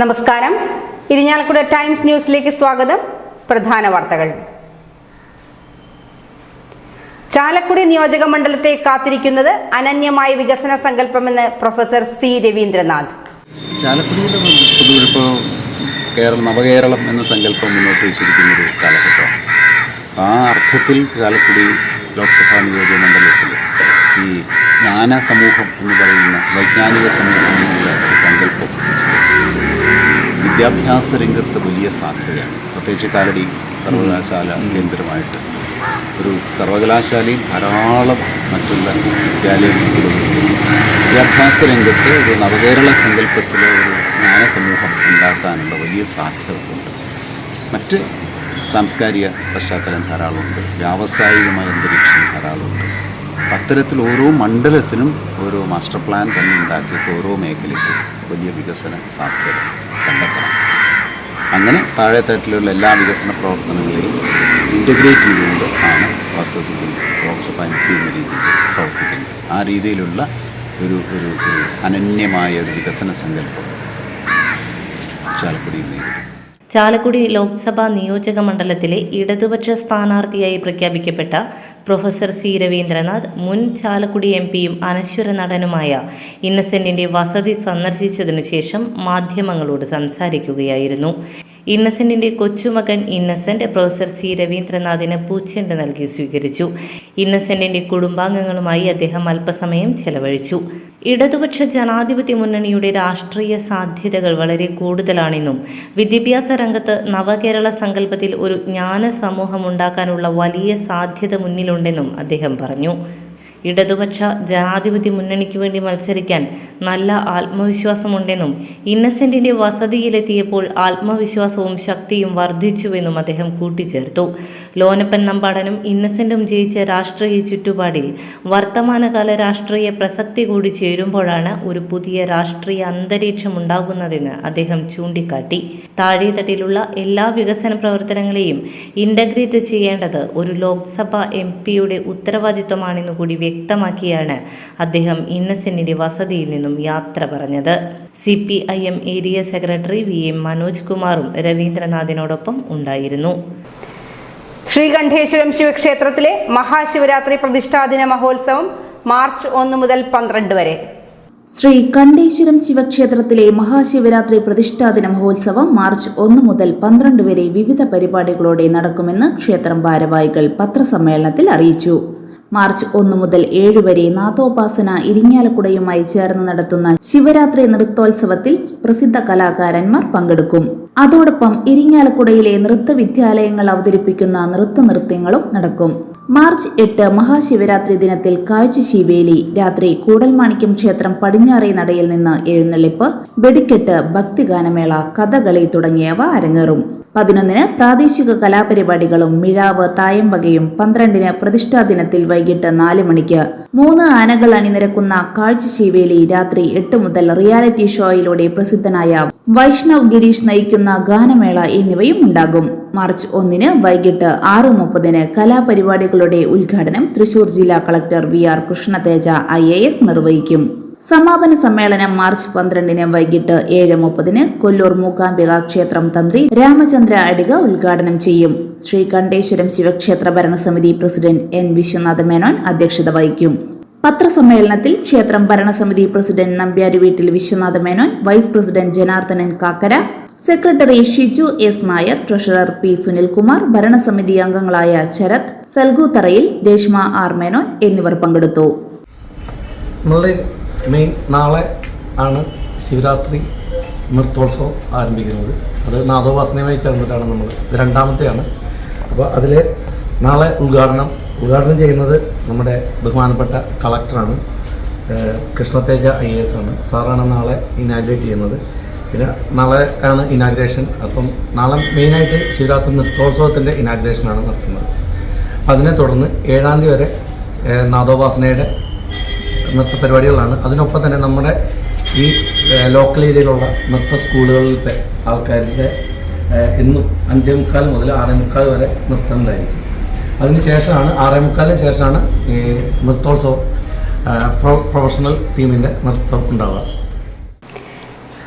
നമസ്കാരം. ഇരിഞ്ഞാലക്കുട ടൈംസ് ന്യൂസിലേക്ക് സ്വാഗതം. പ്രധാന വാർത്തകൾ. ചാലക്കുടി നിയോജക മണ്ഡലത്തെ കാത്തിരിക്കുന്നത് അനന്യമായ വികസന സങ്കല്പമെന്ന് പ്രൊഫസർ സി രവീന്ദ്രനാഥ്. കേരളം നവകേരളം എന്ന സങ്കല്പം മുന്നോട്ട് വെച്ചിരിക്കുന്ന ഒരു കാലഘട്ടമാണ് ആ അർത്ഥത്തിൽ ചാലക്കുടി ലോക്സഭാ നിയോജക മണ്ഡലത്തിൽ ഈ ജ്ഞാന സമൂഹം എന്ന് പറയുന്ന വൈജ്ഞാനിക സമൂഹം എന്നുള്ള വിദ്യാഭ്യാസ രംഗത്ത് വലിയ സാധ്യതയാണ്. പ്രത്യേകിച്ച് കാലടി സർവകലാശാല കേന്ദ്രമായിട്ട്. ഒരു സർവകലാശാലയും ധാരാളം മറ്റുള്ള വിദ്യാലയങ്ങളും വിദ്യാഭ്യാസ രംഗത്ത് ഒരു നവകേരള സങ്കല്പത്തിലെ ഒരു ജ്ഞാന സമൂഹം ഉണ്ടാക്കാനുള്ള വലിയ സാധ്യതകളുണ്ട് മറ്റ് സാംസ്കാരിക പശ്ചാത്തലം ധാരാളമുണ്ട് വ്യാവസായികമായ അന്തരീക്ഷം ധാരാളമുണ്ട് അത്തരത്തിൽ ഓരോ മണ്ഡലത്തിനും ഓരോ മാസ്റ്റർ പ്ലാൻ തന്നെ ഉണ്ടാക്കിയിട്ട് ഓരോ മേഖലയ്ക്കും വലിയ വികസന സാധ്യത കണ്ടെത്തണം. അങ്ങനെ തട്ടിലുള്ള എല്ലാ വികസന പ്രവർത്തനങ്ങളെയും ഇന്റഗ്രേറ്റ് ചെയ്തുകൊണ്ട് ആണ് വാസ്തവത്തിൽ ലോക്സഭ എം പി എന്ന രീതിയിൽ പ്രവർത്തിക്കുന്നത്. ആ രീതിയിലുള്ള ഒരു ഒരു അനന്യമായ ഒരു വികസന സങ്കല്പം ചാലക്കുടിയിൽ നേരിടും. ചാലക്കുടി ലോക്സഭാ നിയോജക മണ്ഡലത്തിലെ ഇടതുപക്ഷ സ്ഥാനാർത്ഥിയായി പ്രഖ്യാപിക്കപ്പെട്ട പ്രൊഫസർ സി രവീന്ദ്രനാഥ് മുൻ ചാലക്കുടി എം പിയും അനശ്വര നടനുമായ ഇന്നസെന്റിന്റെ വസതി സന്ദർശിച്ചതിനു ശേഷം മാധ്യമങ്ങളോട് സംസാരിക്കുകയായിരുന്നു. ഇന്നസെന്റിന്റെ കൊച്ചുമകൻ ഇന്നസെന്റ് പ്രൊഫസർ സി രവീന്ദ്രനാഥിന് പൂച്ചെണ്ട് നൽകി സ്വീകരിച്ചു. ഇന്നസെന്റിന്റെ കുടുംബാംഗങ്ങളുമായി അദ്ദേഹം അല്പസമയം ചെലവഴിച്ചു. ഇടതുപക്ഷ ജനാധിപത്യ മുന്നണിയുടെ രാഷ്ട്രീയ സാധ്യതകൾ വളരെ കൂടുതലാണെന്നും വിദ്യാഭ്യാസ രംഗത്ത് നവകേരള സങ്കല്പത്തിൽ ഒരു ജ്ഞാന സമൂഹം ഉണ്ടാക്കാനുള്ള വലിയ സാധ്യത മുന്നിലുണ്ടെന്നും അദ്ദേഹം പറഞ്ഞു. ഇടതുപക്ഷ ജനാധിപത്യ മുന്നണിക്ക് വേണ്ടി മത്സരിക്കാൻ നല്ല ആത്മവിശ്വാസമുണ്ടെന്നും ഇന്നസെന്റിന്റെ വസതിയിലെത്തിയപ്പോൾ ആത്മവിശ്വാസവും ശക്തിയും വർദ്ധിച്ചുവെന്നും അദ്ദേഹം കൂട്ടിച്ചേർത്തു. ലോനപ്പൻ നമ്പാടനും ഇന്നസെന്റും ജയിച്ച രാഷ്ട്രീയ ചുറ്റുപാടിൽ വർത്തമാനകാല രാഷ്ട്രീയ പ്രസക്തി കൂടി ചേരുമ്പോഴാണ് ഒരു പുതിയ രാഷ്ട്രീയ അന്തരീക്ഷം ഉണ്ടാകുന്നതെന്ന് അദ്ദേഹം ചൂണ്ടിക്കാട്ടി. താഴെത്തട്ടിലുള്ള എല്ലാ വികസന പ്രവർത്തനങ്ങളെയും ഇന്റഗ്രേറ്റ് ചെയ്യേണ്ടത് ഒരു ലോക്സഭ എം പിയുടെ ഉത്തരവാദിത്വമാണെന്നു കൂടി വ്യക്തമാക്കിയാണ് അദ്ദേഹം ഇന്നസെന്റിന്റെ വസതിയിൽ നിന്നും യാത്ര പറഞ്ഞത്. C P I M area secretary V M Manoj കുമാറും രവീന്ദ്രനാഥിനോടൊപ്പം ഉണ്ടായിരുന്നു. ശ്രീകണ്ഠേശ്വരം ശിവക്ഷേത്രത്തിലെ മഹാശിവരാത്രി പ്രതിഷ്ഠാദിന മഹോത്സവം മാർച്ച് ഒന്ന് മുതൽ പന്ത്രണ്ട് വരെ. ശ്രീ കണ്ഠേശ്വരം ശിവക്ഷേത്രത്തിലെ മഹാശിവരാത്രി പ്രതിഷ്ഠാദിന മഹോത്സവം മാർച്ച് ഒന്ന് മുതൽ പന്ത്രണ്ട് വരെ വിവിധ പരിപാടികളോടെ നടക്കുമെന്ന് ക്ഷേത്രം ഭാരവാഹികൾ പത്രസമ്മേളനത്തിൽ അറിയിച്ചു. മാർച്ച് ഒന്ന് മുതൽ ഏഴ് വരെ നാഥോപാസന ഇരിങ്ങാലക്കുടയുമായി ചേർന്ന് നടത്തുന്ന ശിവരാത്രി നൃത്തോത്സവത്തിൽ പ്രസിദ്ധ കലാകാരന്മാർ പങ്കെടുക്കും. അതോടൊപ്പം ഇരിങ്ങാലക്കുടയിലെ നൃത്ത വിദ്യാലയങ്ങൾ അവതരിപ്പിക്കുന്ന നൃത്ത നൃത്യങ്ങളും നടക്കും. മാർച്ച് എട്ട് മഹാശിവരാത്രി ദിനത്തിൽ കാഴ്ച ശിവേലി രാത്രി കൂടൽമാണിക്യം ക്ഷേത്രം പടിഞ്ഞാറേ നടയിൽ നിന്ന് എഴുന്നള്ളിപ്പ് വെടിക്കെട്ട് ഭക്തിഗാനമേള കഥകളി തുടങ്ങിയവ അരങ്ങേറും. പതിനൊന്നിന് പ്രാദേശിക കലാപരിപാടികളും മിഴാവ് തായമ്പകയും പന്ത്രണ്ടിന് പ്രതിഷ്ഠാ ദിനത്തിൽ വൈകിട്ട് നാല് മണിക്ക്. മൂന്ന് ആനകൾ അണിനിരക്കുന്ന കാഴ്ചശീവേലി രാത്രി എട്ട് മുതൽ റിയാലിറ്റി ഷോയിലൂടെ പ്രസിദ്ധനായ വൈഷ്ണവ് ഗിരീഷ് നയിക്കുന്ന ഗാനമേള എന്നിവയും ഉണ്ടാകും. മാർച്ച് ഒന്നിന് വൈകിട്ട് ആറ് മുപ്പതിന് കലാപരിപാടികളുടെ ഉദ്ഘാടനം തൃശൂർ ജില്ലാ collector V R Krishnateja I നിർവഹിക്കും. സമാപന സമ്മേളനം മാർച്ച് പന്ത്രണ്ടിന് വൈകിട്ട് ഏഴ് മുപ്പതിന് കൊല്ലൂർ മൂകാംബിക ക്ഷേത്രം തന്ത്രി രാമചന്ദ്ര അടിക ഉദ്ഘാടനം ചെയ്യും. ശ്രീകണ്ഠേശ്വരം ശിവക്ഷേത്ര ഭരണസമിതി പ്രസിഡന്റ് എൻ വിശ്വനാഥ മേനോൻ അധ്യക്ഷത വഹിക്കും. പത്രസമ്മേളനത്തിൽ ക്ഷേത്രം ഭരണസമിതി പ്രസിഡന്റ് നമ്പ്യാരി വീട്ടിൽ Viswanatha Menon vice president Janardhanan Kakkara secretary Shiju S Nair treasurer P Sunilkumar ഭരണസമിതി അംഗങ്ങളായ ശരത് സൽഗൂത്തറയിൽ രേഷ്മ ആർ മേനോൻ എന്നിവർ പങ്കെടുത്തു. മെയിൻ നാളെ ആണ് ശിവരാത്രി നൃത്തോത്സവം ആരംഭിക്കുന്നത്. അത് നാദോപാസനയുമായി ചേർന്നിട്ടാണ് നമ്മൾ രണ്ടാമത്തെയാണ്. അപ്പോൾ അതിൽ നാളെ ഉദ്ഘാടനം. ഉദ്ഘാടനം ചെയ്യുന്നത് നമ്മുടെ ബഹുമാനപ്പെട്ട കളക്ടറാണ്. കൃഷ്ണതേജ ഐ എസ് ആണ്. സാറാണ് നാളെ ഇനാഗ്രേറ്റ് ചെയ്യുന്നത്. പിന്നെ നാളെ ആണ് ഇനാഗ്രേഷൻ അപ്പം നാളെ മെയിനായിട്ട് ശിവരാത്രി നൃത്തോത്സവത്തിന്റെ ഇനാഗ്രേഷനാണ് നടത്തുന്നത്. അതിനെ തുടർന്ന് ഏഴാം തീയതി വരെ നാദോപാസനയുടെ നൃത്ത പരിപാടികളാണ്. അതിനൊപ്പം തന്നെ നമ്മുടെ ഈ ലോക്കൽ ഏരിയയിലുള്ള നൃത്ത സ്കൂളുകളിലത്തെ ആൾക്കാരുടെ ഇന്നും അഞ്ചേ മുക്കാൽ മുതൽ ആറേ മുക്കാൽ വരെ നൃത്തം ഉണ്ടായിരിക്കും. അതിന് ശേഷമാണ് ആറേ മുക്കാലിന് ശേഷമാണ് ഈ നൃത്തോത്സവം പ്രൊഫഷണൽ ടീമിന്റെ നൃത്തം ഉണ്ടാവുക.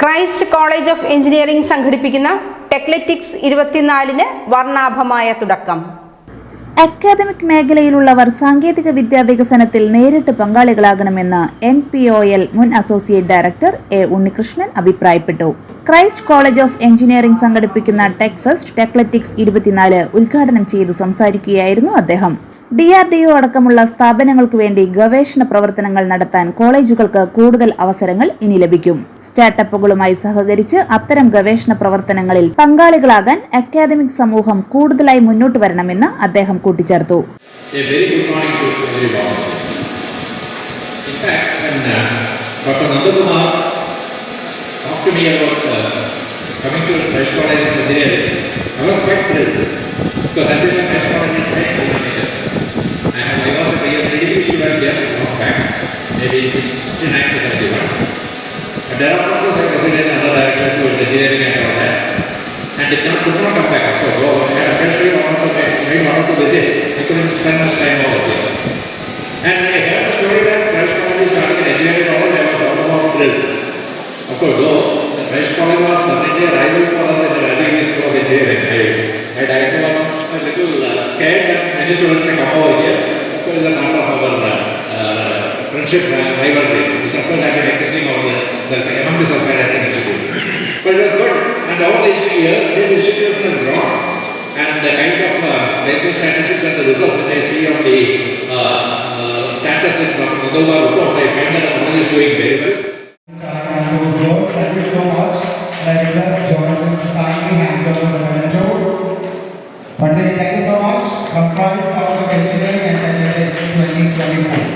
ക്രൈസ്റ്റ് കോളേജ് ഓഫ് എഞ്ചിനീയറിംഗ് സംഘടിപ്പിക്കുന്ന ടെക്ലറ്റിക്സ് ഇരുപത്തിനാലിന് വർണാഭമായ തുടക്കം. അക്കാദമിക് മേഖലയിലുള്ളവർ സാങ്കേതിക വിദ്യാ വികസനത്തിൽ നേരിട്ട് പങ്കാളികളാകണമെന്ന് എൻ പി ഒ എൽ മുൻ അസോസിയേറ്റ് ഡയറക്ടർ എ ഉണ്ണികൃഷ്ണൻ അഭിപ്രായപ്പെട്ടു. ക്രൈസ്റ്റ് കോളേജ് ഓഫ് എഞ്ചിനീയറിംഗ് സംഘടിപ്പിക്കുന്ന ടെക് ഫെസ്റ്റ് ടെക്ലറ്റിക്സ് ഇരുപത്തിനാല് ഉദ്ഘാടനം ചെയ്തു സംസാരിക്കുകയായിരുന്നു അദ്ദേഹം. ഡി ആർ ഡി ഒ അടക്കമുള്ള സ്ഥാപനങ്ങൾക്കു വേണ്ടി ഗവേഷണ പ്രവർത്തനങ്ങൾ നടത്താൻ കോളേജുകൾക്ക് കൂടുതൽ അവസരങ്ങൾ ഇനി ലഭിക്കും. സ്റ്റാർട്ടപ്പുകളുമായി സഹകരിച്ച് അത്തരം ഗവേഷണ പ്രവർത്തനങ്ങളിൽ പങ്കാളികളാകാൻ അക്കാദമിക് സമൂഹം കൂടുതലായി മുന്നോട്ട് വരണമെന്ന് അദ്ദേഹം കൂട്ടിച്ചേർത്തു. I was quite thrilled. Because as you know, Fresh College is very innovative. And I was a young pretty student there long back, maybe 69 to 71. But there are course I proceeded in other directions towards engineering and all that. And did not, could not come back, of course. Oh, I had who wanted to make, made one or two visits. I couldn't spend much time over here. And I heard the story that Fresh College starting an engineering college, I was all about thrilled. Of course, though, the Fresh College was definitely a rival for in the Rajagiri School of Engineering. I, director was a little uh, scared that many students may come over here. Of it's a matter of our uh, uh, friendship uh, rivalry, of been existing over among the as an institute. But it was good. And over these years, this institution has grown. And the kind of uh, placement statistics and the results which I see on the uh, uh, status which Dr. Mandalwar reports, I find that the is doing very well. Thank you so much. And I request Jonathan to kindly hand over the. Once again, thank you so much. From Christ College of Engineering and Technics 2024.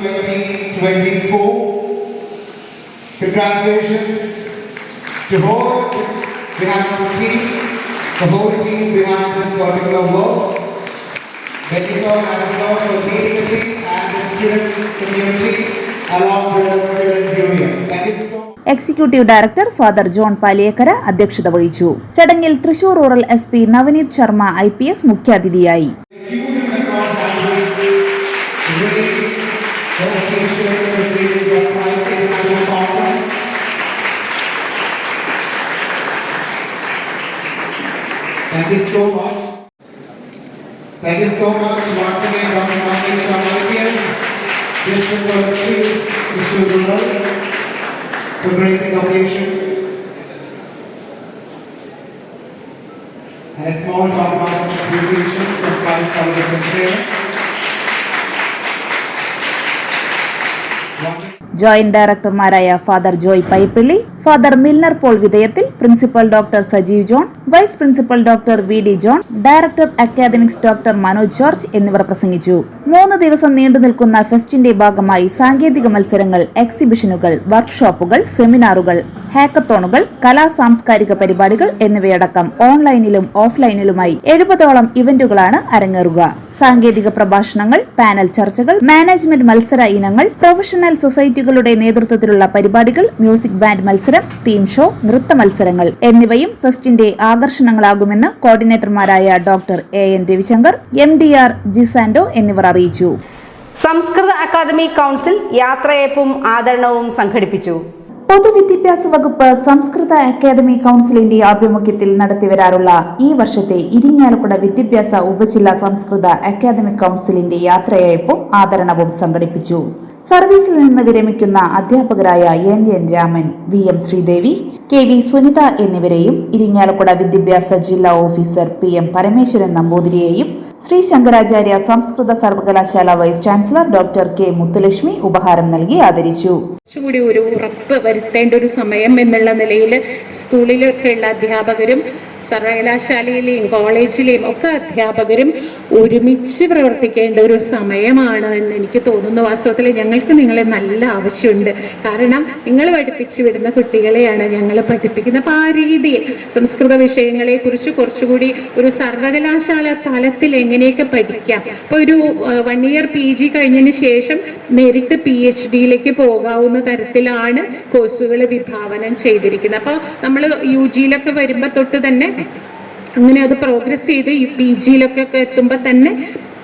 2024. Congratulations to whole behind the team, the whole team behind this particular work. Thank you so much for leading the team and the student community along with the student union. Thank you so. Executive director father John Paliyekkara അധ്യക്ഷത വഹിച്ചു ചടങ്ങിൽ Thrissur rural S P Navaneeth Sharma I P S മുഖ്യാതിഥിയായി the the. Thank you so much. Thank you so much once again, Dr. Manish Shamalians, District Court Chief, Mr. Rural, for gracing the occasion. And a small token of appreciation from Christ College of Engineering. Once again, joint ഡയറക്ടർമാരായ father Joy പൈപ്പിള്ളി father Milner Paul വിധേയത്തിൽ principal doctor Sajeev John vice principal doctor V D John director academics doctor Manoj George എന്നിവർ പ്രസംഗിച്ചു. മൂന്ന് ദിവസം നീണ്ടു നിൽക്കുന്ന ഫെസ്റ്റിന്റെ ഭാഗമായി സാങ്കേതിക മത്സരങ്ങൾ എക്സിബിഷനുകൾ വർക്ക്ഷോപ്പുകൾ സെമിനാറുകൾ ഹാക്കത്തോണുകൾ കലാ സാംസ്കാരിക പരിപാടികൾ എന്നിവയടക്കം ഓൺലൈനിലും ഓഫ്ലൈനിലുമായി എഴുപതോളം ഇവന്റുകളാണ് അരങ്ങേറുക. സാങ്കേതിക പ്രഭാഷണങ്ങൾ പാനൽ ചർച്ചകൾ മാനേജ്മെന്റ് മത്സര ഇനങ്ങൾ പ്രൊഫഷണൽ സൊസൈറ്റികളുടെ നേതൃത്വത്തിലുള്ള പരിപാടികൾ മ്യൂസിക് ബാൻഡ് മത്സരം തീം ഷോ നൃത്ത മത്സരങ്ങൾ എന്നിവയും ഫെസ്റ്റിന്റെ ആകർഷണങ്ങളാകുമെന്ന് കോർഡിനേറ്റർമാരായ doctor A N Ravishankar M D R ജിസാൻഡോ എന്നിവർ അറിയിച്ചു. സംസ്കൃത അക്കാദമി കൗൺസിൽ യാത്രയപ്പും ആദരണവും സംഘടിപ്പിച്ചു. പൊതുവിദ്യാഭ്യാസ വകുപ്പ് സംസ്കൃത അക്കാദമി കൗൺസിലിന്റെ ആഭിമുഖ്യത്തിൽ നടത്തിവരാറുള്ള ഈ വർഷത്തെ ഇരിങ്ങാലക്കുട വിദ്യാഭ്യാസ ഉപജില്ലാ സംസ്കൃത അക്കാദമി കൗൺസിലിന്റെ യാത്രയയപ്പും ആദരണവും സംഘടിപ്പിച്ചു. സർവീസിൽ നിന്ന് വിരമിക്കുന്ന അധ്യാപകരായ N N Raman V M Sreedevi K V Sunitha എന്നിവരെയും ഇരിങ്ങാലക്കുട വിദ്യാഭ്യാസ ജില്ലാ ഓഫീസർ പി എം പരമേശ്വരൻ നമ്പൂതിരിയെയും ശ്രീ ശങ്കരാചാര്യ സംസ്കൃത സർവകലാശാല vice chancellor doctor K Muthulakshmi ഉപഹാരം നൽകി ആദരിച്ചു. കുറച്ചുകൂടി ഒരു ഉറപ്പ് വരുത്തേണ്ട ഒരു സമയം എന്നുള്ള നിലയിൽ സ്കൂളിലൊക്കെയുള്ള അധ്യാപകരും സർവകലാശാലയിലെയും കോളേജിലെയും ഒക്കെ അധ്യാപകരും ഒരുമിച്ച് പ്രവർത്തിക്കേണ്ട ഒരു സമയമാണ് എന്ന് എനിക്ക് തോന്നുന്നു. വാസ്തവത്തിൽ ഞങ്ങൾക്ക് നിങ്ങളെ നല്ല ആവശ്യമുണ്ട്. കാരണം നിങ്ങൾ പഠിപ്പിച്ചു വിടുന്ന കുട്ടികളെയാണ് ഞങ്ങൾ പഠിപ്പിക്കുന്നത്. അപ്പോൾ ആ രീതിയിൽ സംസ്കൃത വിഷയങ്ങളെക്കുറിച്ച് കുറച്ചുകൂടി ഒരു സർവകലാശാല തലത്തിൽ എങ്ങനെയൊക്കെ പഠിക്കാം? അപ്പോൾ ഒരു വൺ ഇയർ പി ജി കഴിഞ്ഞതിന് ശേഷം നേരിട്ട് പി എച്ച് ഡിയിലേക്ക് പോകാവുന്ന തരത്തിലാണ് കോഴ്സുകൾ വിഭാവനം ചെയ്തിരിക്കുന്നത്. അപ്പോൾ നമ്മൾ യു ജിയിലൊക്കെ വരുമ്പോൾ തൊട്ട് തന്നെ അങ്ങനെ അത് പ്രോഗ്രസ് ചെയ്ത് ഈ പി ജിയിലൊക്കെ എത്തുമ്പോൾ തന്നെ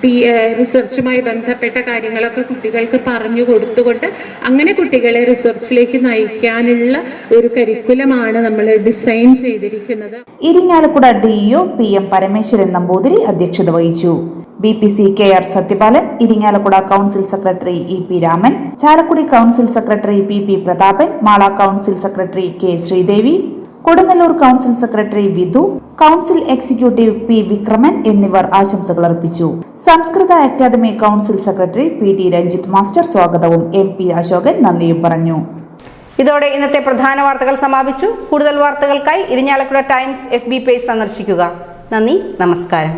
പി റിസർച്ചുമായി ബന്ധപ്പെട്ട കാര്യങ്ങളൊക്കെ കുട്ടികൾക്ക് പറഞ്ഞു കൊടുത്തുകൊണ്ട് അങ്ങനെ കുട്ടികളെ റിസർച്ചിലേക്ക് നയിക്കാനുള്ള ഒരു കരിക്കുലമാണ് നമ്മൾ ഡിസൈൻ ചെയ്തിരിക്കുന്നത്. Irinjalakuda D O P M Parameswaran Namboothiri അധ്യക്ഷത വഹിച്ചു. B P C K R Sathyapalan Irinjalakuda council secretary E P Raman Chalakudy council secretary P P Prathapan Mala council secretary K Sreedevi Kodungallur council secretary Vidhu council executive P Vikraman എന്നിവർ ആശംസകൾ അർപ്പിച്ചു. സംസ്കൃത academy council secretary P T Ranjith master സ്വാഗതവും M P Ashokan നന്ദിയും പറഞ്ഞു. ഇതോടെ ഇന്നത്തെ പ്രധാന വാർത്തകൾ സമാപിച്ചു. കൂടുതൽ വാർത്തകൾക്കായി Irinjalakuda Times F B page സന്ദർശിക്കുക. നന്ദി നമസ്കാരം.